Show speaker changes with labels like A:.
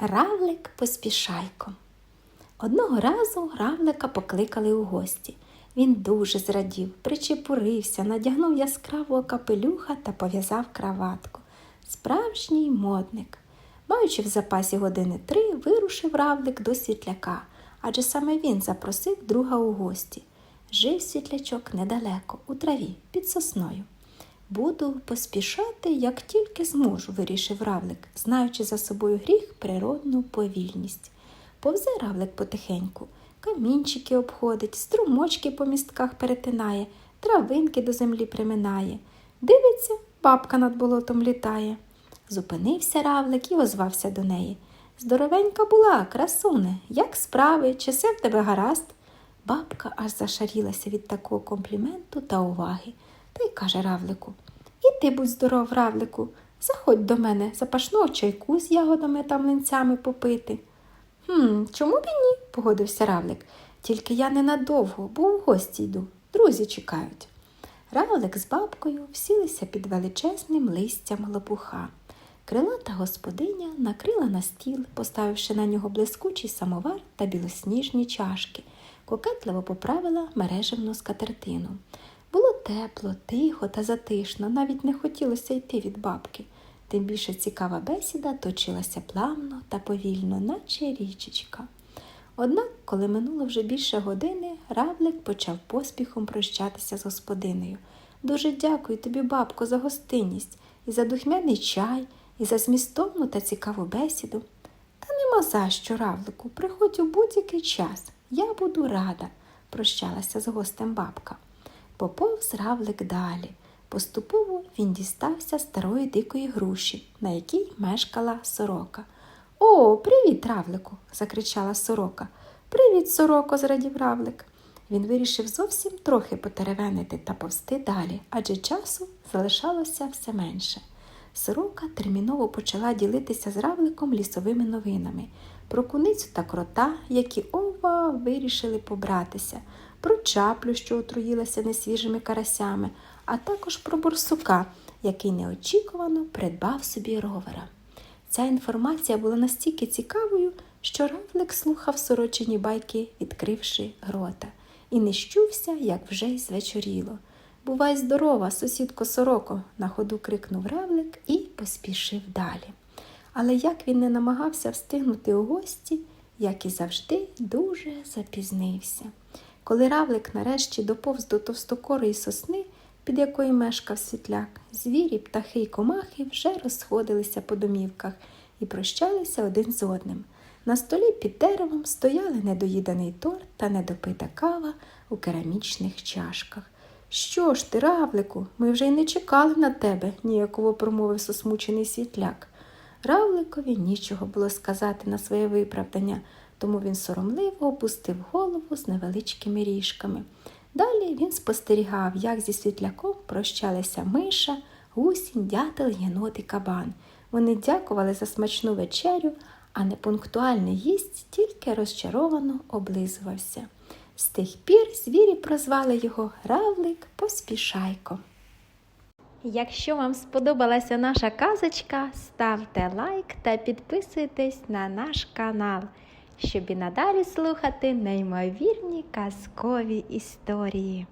A: Равлик поспішайко. Одного разу равлика покликали у гості. Він дуже зрадів, причепурився, надягнув яскравого капелюха та пов'язав краватку. Справжній модник. Маючи в запасі години три, вирушив равлик до світляка, адже саме він запросив друга у гості. Жив світлячок недалеко, у траві, під сосною. Буду поспішати, як тільки зможу, вирішив равлик, знаючи за собою гріх природну повільність. Повзе равлик потихеньку, камінчики обходить, струмочки по містках перетинає, травинки до землі приминає. Дивиться, бабка над болотом літає. Зупинився равлик і озвався до неї. Здоровенька була, красуне, як справи, чи все в тебе гаразд? Бабка аж зашарілася від такого компліменту та уваги, та й каже равлику І ти будь здоров, равлику, заходь до мене, запашного чайку з ягодами та млинцями попити. Хм, чому б і ні? погодився равлик. Тільки я ненадовго, бо в гості йду. Друзі чекають. Равлик з бабкою всілися під величезним листям лопуха. Крилата господиня накрила на стіл, поставивши на нього блискучий самовар та білосніжні чашки, кокетливо поправила мережевну скатертину. Тепло, тихо та затишно, навіть не хотілося йти від бабки. Тим більше цікава бесіда точилася плавно та повільно, наче річечка. Однак, коли минуло вже більше години, равлик почав поспіхом прощатися з господинею. Дуже дякую тобі, бабко, за гостинність, і за духмяний чай, і за змістовну та цікаву бесіду. Та нема за що, равлику, приходь у будь-який час. Я буду рада, прощалася з гостем бабка. Поповз равлик далі. Поступово він дістався старої дикої груші, на якій мешкала сорока. О, привіт, равлику! закричала сорока. Привіт, сороко, зрадів равлик. Він вирішив зовсім трохи потеревенити та повсти далі, адже часу залишалося все менше. Сорока терміново почала ділитися з равликом лісовими новинами про куницю та крота, які ова вирішили побратися, про чаплю, що отруїлася несвіжими карасями, а також про борсука, який неочікувано придбав собі ровера. Ця інформація була настільки цікавою, що равлик слухав сорочені байки, відкривши рота, і не щувся, як вже й звечоріло. Бувай здорова, сусідко сороко, на ходу крикнув равлик і поспішив далі. Але як він не намагався встигнути у гості, як і завжди, дуже запізнився. Коли равлик нарешті доповз до товстокорої сосни, під якою мешкав світляк, звірі, птахи й комахи вже розходилися по домівках і прощалися один з одним. На столі під деревом стояли недоїданий торт та недопита кава у керамічних чашках. Що ж ти, равлику, ми вже й не чекали на тебе, ніяково промовив сосмучений світляк. Равликові нічого було сказати на своє виправдання, тому він соромливо опустив голову з невеличкими ріжками. Далі він спостерігав, як зі світляком прощалися миша, гусінь, дятел, єнот і кабан. Вони дякували за смачну вечерю, а непунктуальний гість тільки розчаровано облизувався. З тих пір звірі прозвали його Равлик Поспішайко. Якщо вам сподобалася наша казочка, ставте лайк та підписуйтесь на наш канал, щоб і надалі слухати неймовірні казкові історії.